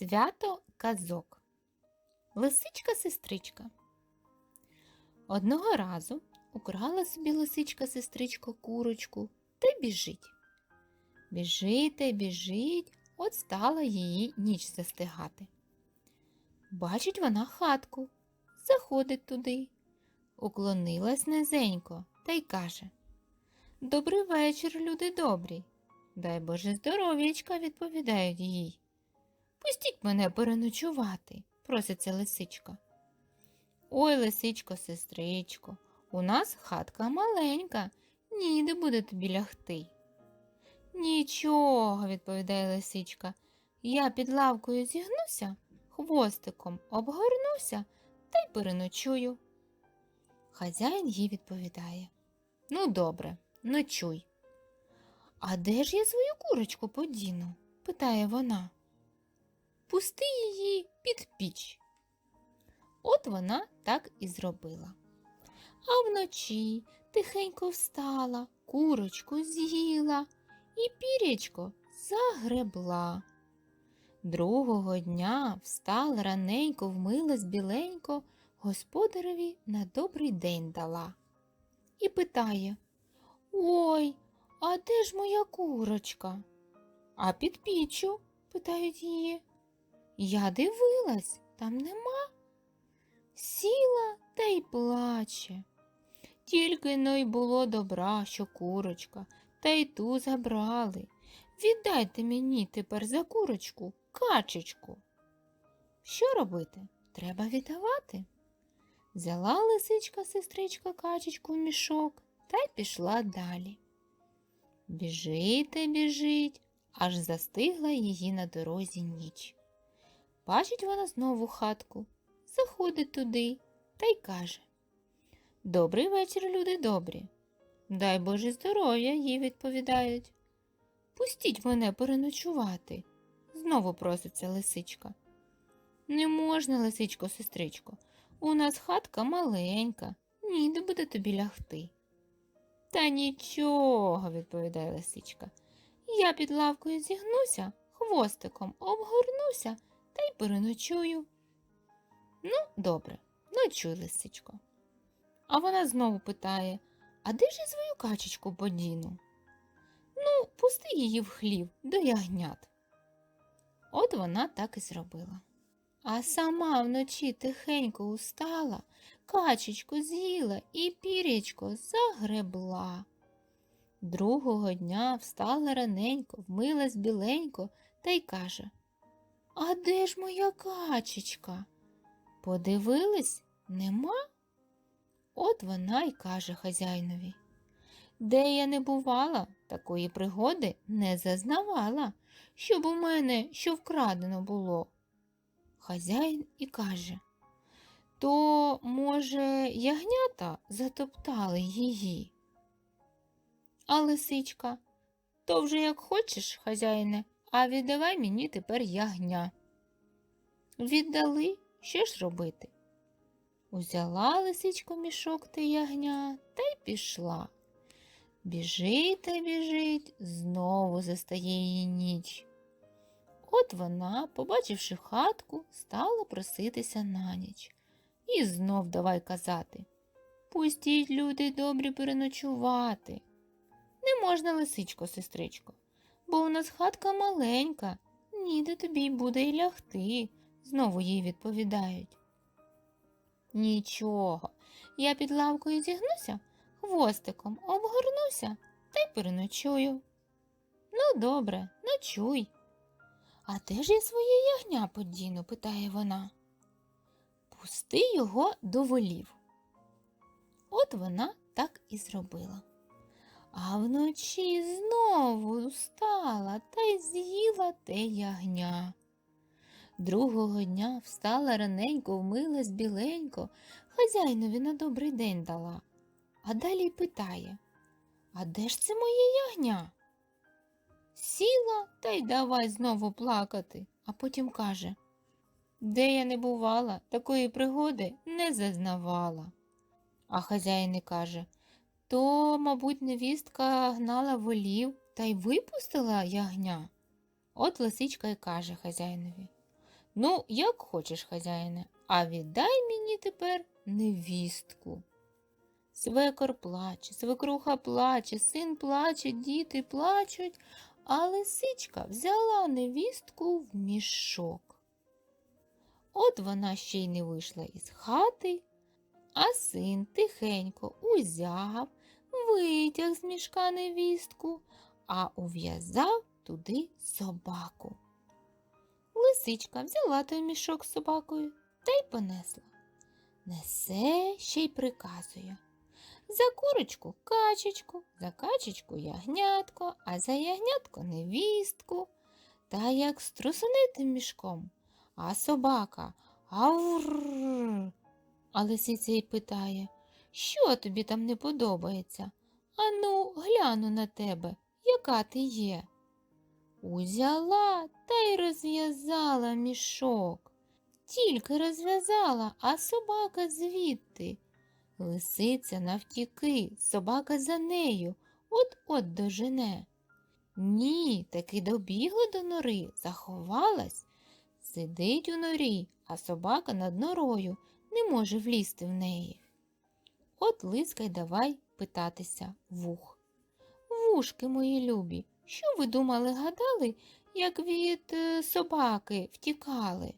Свято казок. Лисичка-сестричка. Одного разу украла собі лисичка-сестричка курочку та біжить. Біжить біжить, от стала її ніч застигати. Бачить вона хатку, заходить туди, уклонилась низенько та й каже Добрий вечір, люди добрі. Дай Боже здоров'ячка, відповідають їй. Пустіть мене переночувати, проситься лисичка. Ой, лисичко, сестричко, у нас хатка маленька, ніде буде тобі лягти. Нічого, відповідає лисичка, я під лавкою зігнуся, хвостиком обгорнуся та й переночую. Хазяїн їй відповідає Ну, добре, ночуй. А де ж я свою курочку подіну? питає вона. Пусти її під піч. От вона так і зробила. А вночі тихенько встала, курочку з'їла і пірячко загребла. Другого дня встала раненько, вмилась біленько, господареві на добрий день дала. І питає Ой, а де ж моя курочка? А під піччю, питають її. Я дивилась, там нема. Сіла та й плаче. Тільки но й було добра, що курочка, та й ту забрали. Віддайте мені тепер за курочку качечку. Що робити? Треба віддавати. Взяла лисичка сестричка качечку в мішок та й пішла далі. Біжить та біжить, аж застигла її на дорозі ніч. Бачить вона знову хатку, заходить туди та й каже Добрий вечір, люди добрі. Дай Боже здоров'я, їй відповідають. Пустіть мене переночувати, знову проситься лисичка. Не можна, лисичко, сестричко, у нас хатка маленька, ніде буде тобі лягти. Та нічого, відповідає лисичка. Я під лавкою зігнуся, хвостиком обгорнуся переночую. Ну, добре, ночуй, лисичко. А вона знову питає А де ж я свою качечку подіну? Ну, пусти її в хлів до ягнят. От вона так і зробила. А сама вночі тихенько устала, качечку з'їла і пірячко загребла. Другого дня встала раненько, вмилась біленько та й каже А де ж моя качечка? Подивились, нема? От вона й каже хазяйнові. Де я не бувала, такої пригоди не зазнавала, щоб у мене що вкрадено було. Хазяїн і каже То, може, ягнята затоптали її? А лисичка, то вже як хочеш, хазяїне, а віддавай мені тепер ягня. Віддали, що ж робити? Узяла лисичко мішок та ягня та й пішла. Біжить та біжить, знову застає її ніч. От вона, побачивши хатку, стала проситися на ніч. І знов давай казати Пустіть, люди добрі, переночувати. Не можна, лисичко, сестричко, бо у нас хатка маленька, ніде тобі буде й лягти, знову їй відповідають. Нічого, я під лавкою зігнуся, хвостиком обгорнуся та й переночую. Ну, добре, ночуй. А де ж я своє ягня подіну? питає вона. Пусти його до волів. От вона так і зробила. А вночі знову встала та й з'їла те ягня. Другого дня встала раненько, вмилась біленько, хазяйнові на добрий день дала. А далі питає А де ж це моє ягня? Сіла та й давай знову плакати, а потім каже Де я не бувала, такої пригоди не зазнавала. А хазяїн і каже То, мабуть, невістка гнала волів та й випустила ягня. От лисичка й каже хазяїнові Ну, як хочеш, хазяїне, а віддай мені тепер невістку. Свекор плаче, свекруха плаче, син плаче, діти плачуть, а лисичка взяла невістку в мішок. От вона ще й не вийшла із хати, а син тихенько узяв, витяг з мішка невістку, а ув'язав туди собаку. Лисичка взяла той мішок з собакою та й понесла. Несе ще й приказує. За курочку качечку, за качечку ягнятко, а за ягнятко невістку. Та як струсуне тим мішком, а собака авр. А лисиця й питає, що тобі там не подобається? Ану, гляну на тебе, яка ти є. Узяла та й розв'язала мішок. Тільки розв'язала, а собака звідти. Лисиця навтіки, собака за нею, от-от дожене. Ні, таки добігла до нори, заховалась. Сидить у норі, а собака над норою не може влізти в неї. От лиска й давай питатися вух. Вушки мої любі, що ви думали, гадали, як від е, собаки втікали?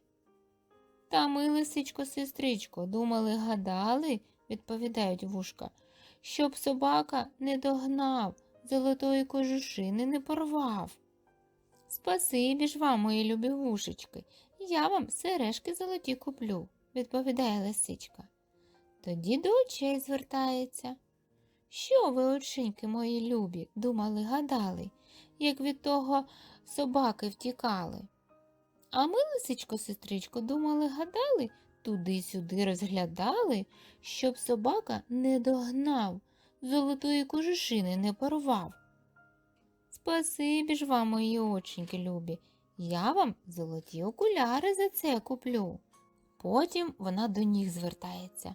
Та ми, лисичко, сестричко, думали, гадали, відповідають вушка, щоб собака не догнав, золотої кожушини не порвав. Спасибі ж вам, мої любі вушечки, я вам сережки золоті куплю, відповідає лисичка. Тоді до очей звертається. Що ви, оченьки мої любі, думали, гадали, як від того собаки втікали? А ми, лисичко, сестричко, думали, гадали, туди-сюди розглядали, щоб собака не догнав, золотої кожушини не порвав. Спасибі ж вам, мої оченьки любі, я вам золоті окуляри за це куплю. Потім вона до ніг звертається.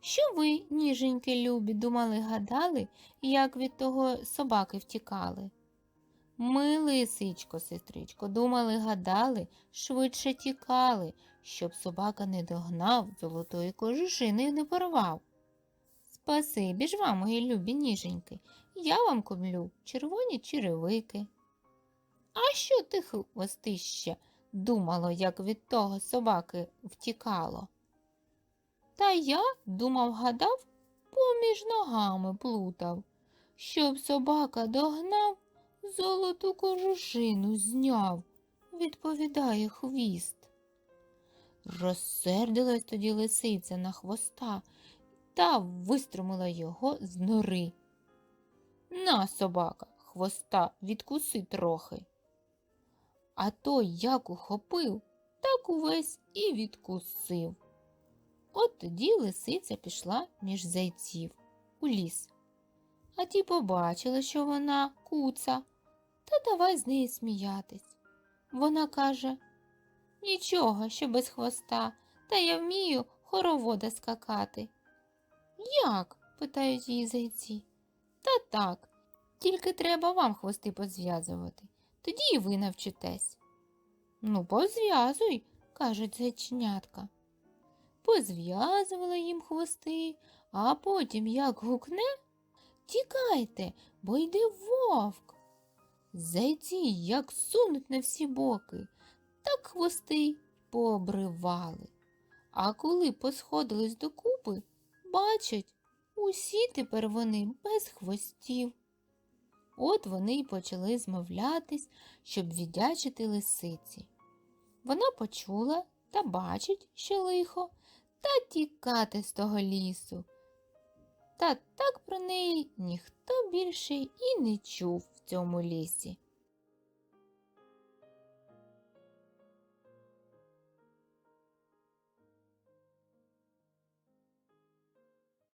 Що ви, ніженьки любі, думали, гадали, як від того собаки втікали? Ми, лисичко, сестричко, думали, гадали, швидше тікали, щоб собака не догнав, золотої кожушини не порвав. Спасибі ж вам, мої любі ніженьки, я вам куплю червоні черевики. А що ти, хвостище, думало, як від того собаки втікало? Та я думав, гадав, поміж ногами плутав, щоб собака догнав, золоту кожушину зняв, відповідає хвіст. Розсердилась тоді лисиця на хвоста та виструмила його з нори. На, собака, хвоста відкуси трохи. А той як ухопив, так увесь і відкусив. От тоді лисиця пішла між зайців у ліс. А ті побачили, що вона куца, та давай з неї сміятись. Вона каже Нічого, що без хвоста, та я вмію хоровода скакати. Як? питають її зайці. Та так, тільки треба вам хвости позв'язувати, тоді і ви навчитесь. Ну, позв'язуй, кажуть зайченятка. Позв'язувала їм хвости, а потім як гукне Тікайте, бо йде вовк. Зайці як сунуть на всі боки, так хвости пообривали. А коли посходились докупи, бачать, усі тепер вони без хвостів. От вони й почали змовлятись, щоб віддячити лисиці. Вона почула та бачить, що лихо, та тікати з того лісу. Та так про неї ніхто більше і не чув в цьому лісі.